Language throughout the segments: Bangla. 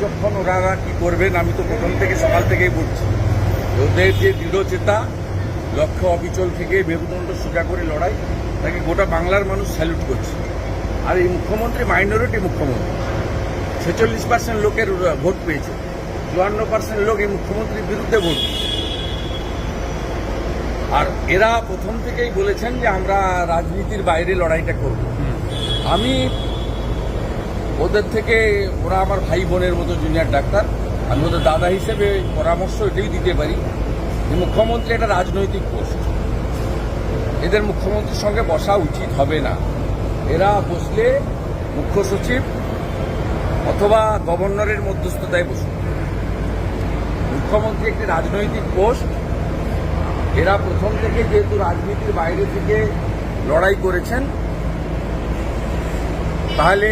বিচক্ষণ ওনারা কি করবেন, আমি তো প্রথম থেকে সকাল থেকেই বলছি। ওদের যে দৃঢ়চেতা লক্ষ্য অবিচল থেকে মেরুদণ্ড সোজা করে লড়াই, তাকে গোটা বাংলার মানুষ স্যালুট করছে। আর এই মুখ্যমন্ত্রী মাইনরিটি মুখ্যমন্ত্রী, ছেচল্লিশ পার্সেন্ট লোকের ভোট পেয়েছে, চুয়ান্ন পার্সেন্ট লোক এই মুখ্যমন্ত্রীর বিরুদ্ধে ভোট আর এরা প্রথম থেকেই বলেছেন যে আমরা রাজনীতির বাইরে লড়াইটা করব। আমি ওদের থেকে ওরা আমার ভাই বোনের মতো জুনিয়র ডাক্তার। আমি ওদের দাদা হিসেবে পরামর্শ এটাই দিতে পারি যে মুখ্যমন্ত্রী একটা রাজনৈতিক পোস্ট। এদের মুখ্যমন্ত্রীর সঙ্গে বসা উচিত হবে না। এরা বসলে মুখ্য সচিব অথবা গভর্নরের মধ্যস্থতায় বসুন মুখ্যমন্ত্রী একটি রাজনৈতিক পোস্ট। এরা প্রথম থেকে যেহেতু রাজনীতির বাইরে থেকে লড়াই করেছেন, তাহলে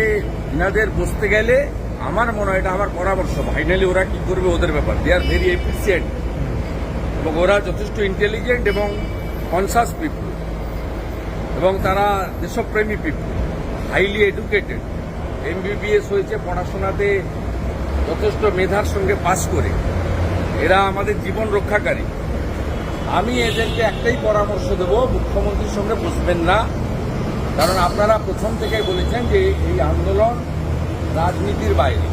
ইনাদের বসতে গেলে আমার মনে হয় এটা আমার পরামর্শ। ফাইনালি ওরা কি করবে ওদের ব্যাপার। দে আর ভেরি এফিসিয়েন্ট এবং ওরা যথেষ্ট ইন্টেলিজেন্ট এবং কনসাস পিপুল এবং তারা দেশপ্রেমী পিপুল হাইলি এডুকেটেড এমবিবিএস হয়েছে পড়াশোনাতে যথেষ্ট মেধার সঙ্গে পাস করে। এরা আমাদের জীবন রক্ষাকারী। আমি এদেরকে একটাই পরামর্শ দেব, মুখ্যমন্ত্রীর সঙ্গে বসবেন না। কারণ আপনারা প্রথম থেকেই বলেছেন যে এই আন্দোলন রাজনীতির বাইরে,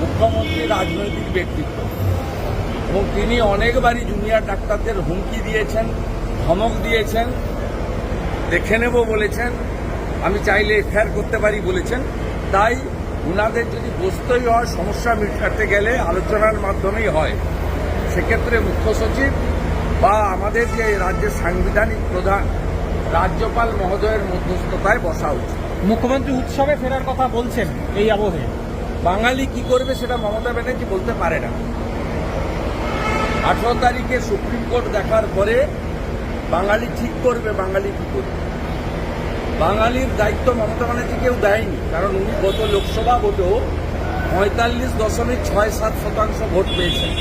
মুখ্যমন্ত্রী রাজনৈতিক ব্যক্তিত্ব। এবং তিনি অনেকবারই জুনিয়র ডাক্তারদের হুমকি দিয়েছেন, ধমক দিয়েছেন, দেখে নেব বলেছেন, আমি চাইলে এফআইআর করতে পারি বলেছেন। তাই উনাদের যদি বসতেই হয়, সমস্যা মিটাতে গেলে আলোচনার মাধ্যমেই হয়। সেক্ষেত্রে মুখ্য সচিব বা আমাদের যে রাজ্যের সাংবিধানিক প্রধান রাজ্যপাল মহোদয়ের মধ্যস্থতায় বসা উচিত। মুখ্যমন্ত্রী উৎসবে ফেরার কথা বলছেন এই আবহে। বাঙালি কি করবে সেটা মমতা ব্যানার্জি বলতে পারে না। আঠারো তারিখে সুপ্রিম কোর্ট দেখার পরে বাঙালি ঠিক করবে বাঙালি কি করবে? বাঙালির দায়িত্ব মমতা ব্যানার্জি কেউ দেয়নি কারণ উনি গত লোকসভা ভোটেও পঁয়তাল্লিশ দশমিক ছয় সাত শতাংশ ভোট পেয়েছেন।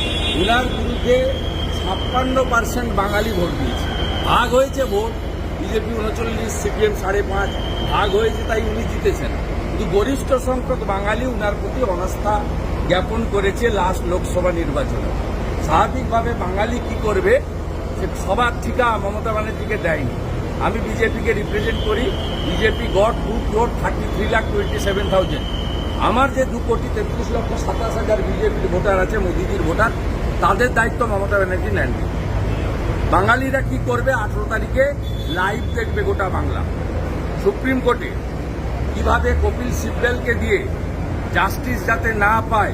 উনার বিরুদ্ধে ছাপ্পান্ন পার্সেন্ট বাঙালি ভোট দিয়েছে। ভাগ হয়েছে ভোট বিজেপি উনচল্লিশ, সিপিএম সাড়ে পাঁচ, ভাগ হয়েছে তাই উনি জিতেছেন। কিন্তু গরিষ্ঠ সংখ্যক বাঙালি উনার প্রতি অনাস্থা জ্ঞাপন করেছে লাস্ট লোকসভা নির্বাচনে। স্বাভাবিকভাবে বাঙালি কি করবে, সে সবার ঠিকা মমতা ব্যানার্জিকে দেয়নি। আমি বিজেপিকে রিপ্রেজেন্ট করি, BJP got two crore thirty three lakh twenty seven thousand আমার যে দু কোটি তেত্রিশ লক্ষ সাতাশ হাজার বিজেপির ভোটার আছে, মোদিজির ভোটার, তাদের দায়িত্ব মমতা ব্যানার্জি নেননি। বাঙালিরা কি করবে? আঠেরো তারিখে লাইভ দেখবে গোটা বাংলা। সুপ্রিম কোর্টে কীভাবে কপিল সিব্বেলকে দিয়ে জাস্টিস যাতে না পায়,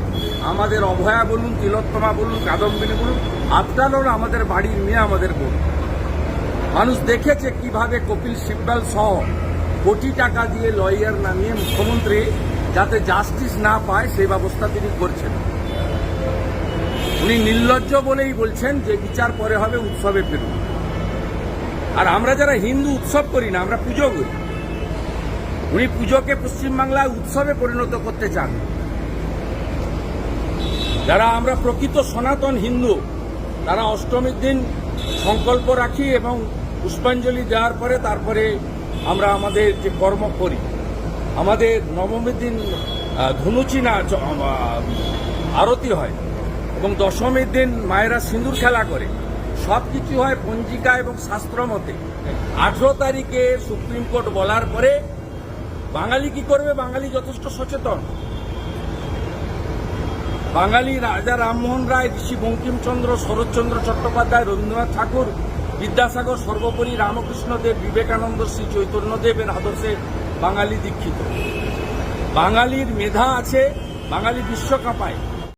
আমাদের অভয়া বলুন, তিলোত্তমা বলুন, কাদম্বিনী বলুন আফটার আমাদের বাড়ির মেয়ে, আমাদের বোন। মানুষ দেখেছে কীভাবে কপিল সিব্বাল সহ কোটি টাকা দিয়ে লয়ার নামিয়ে মুখ্যমন্ত্রী যাতে জাস্টিস না পায়, সেই ব্যবস্থা তিনি করছেন। উনি নির্লজ্জ বলেই বলছেন যে বিচার পরে হবে উৎসবে ফিরুন আর আমরা যারা হিন্দু উৎসব করি না আমরা পুজো করি। উনি পুজোকে পশ্চিমবাংলায় উৎসবে পরিণত করতে চান। যারা আমরা প্রকৃত সনাতন হিন্দু তারা অষ্টমীর দিন সংকল্প রাখি এবং পুষ্পাঞ্জলি দেওয়ার পরে তারপরে আমরা আমাদের যে কর্ম করি আমাদের নবমীর দিন ধনুচি নাচ আহ, আরতি হয়। এবং দশমীর দিন মায়েরা সিঁদুর খেলা করে। সব কিছু হয় পঞ্জিকা এবং শাস্ত্র মতে। আঠেরো তারিখে সুপ্রিম কোর্ট বলার পরে বাঙালি কি করবে? বাঙালি যথেষ্ট সচেতন। বাঙালি রাজা রামমোহন রায়, ঋষি বঙ্কিমচন্দ্র, শরৎচন্দ্র চট্টোপাধ্যায়, রবীন্দ্রনাথ ঠাকুর, বিদ্যাসাগর, সর্বোপরি রামকৃষ্ণ দেব বিবেকানন্দ শ্রী চৈতন্যদেবের আদর্শে বাঙালি দীক্ষিত। বাঙালির মেধা আছে, বাঙালি বিশ্ব কাঁপায়